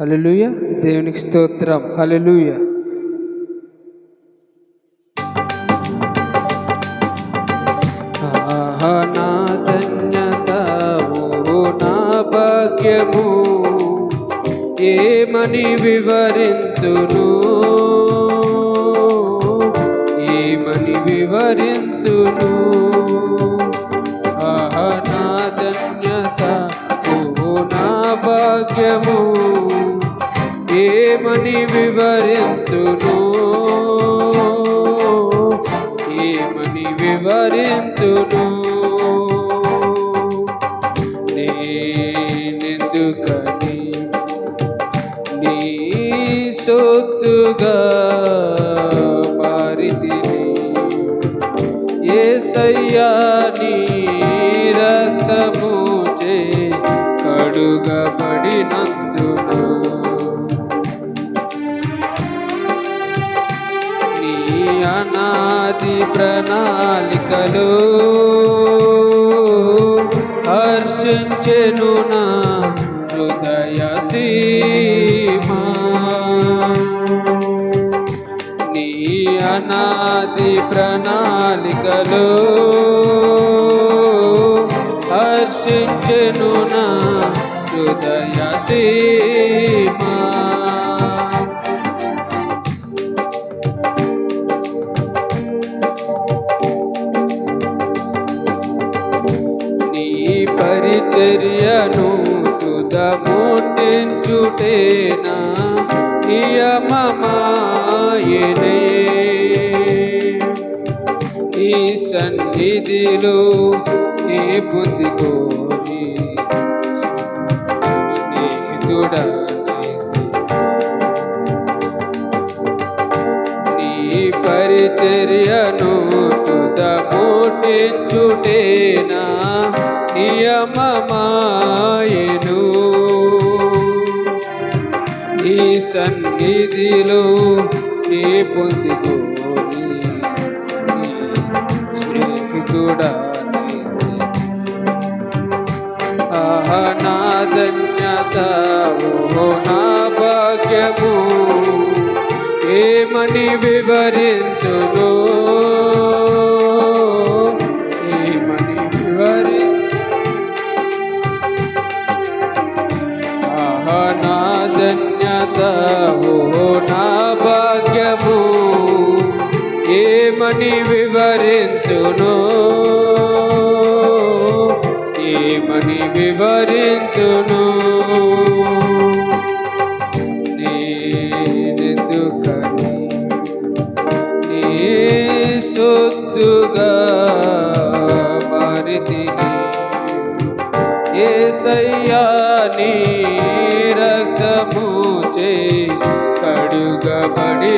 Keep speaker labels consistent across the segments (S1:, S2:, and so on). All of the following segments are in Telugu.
S1: హలలుయ దేవునికి స్తోత్రం. హలలుయ నా ధన్యత ఓ నా భాగ్యము ఏమని వివరింతును? ఏమని వివరింతును? ఆహా నా ధన్యత ఓ నా భాగ్యము ఏమని వివరింతును. ఏమని వివరింతును. నేనెందుకని? నీ సొత్తుగా మారితిని ఏసయ్యా నీ రక్తము చే కడుగబడినందున అనాది ప్రణాళికలు హర్షించెను నా హృదయ సీమా. నీ అనాది ప్రణాళికలు హర్షించెను నా హృదయ సీమా. పరిచర్యను తుదముట్టించుటేనా నియమమాయనే. ఈ సన్నిధిలో నీ పొందికోని స్నేహితుడా నీ పరిచర్యను తుదముట్టించుటేనా నియమమాయను. నీ సన్నిధిలో నీ పొందుకోని స్నేహితుడా ఆహా నా ధన్యత ఓ నా భాగ్యము. ఏమని వివరించును? ధన్యత ఓ నా భాగ్యము. ఏమని వివరించును? ఏమని వివరించును? నేనెందుకని? నీ సొత్తుగా మారితిని. ఏసయ్యా నీ రక్తము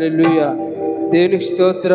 S1: హల్లెలూయా దేవునికి స్తోత్ర.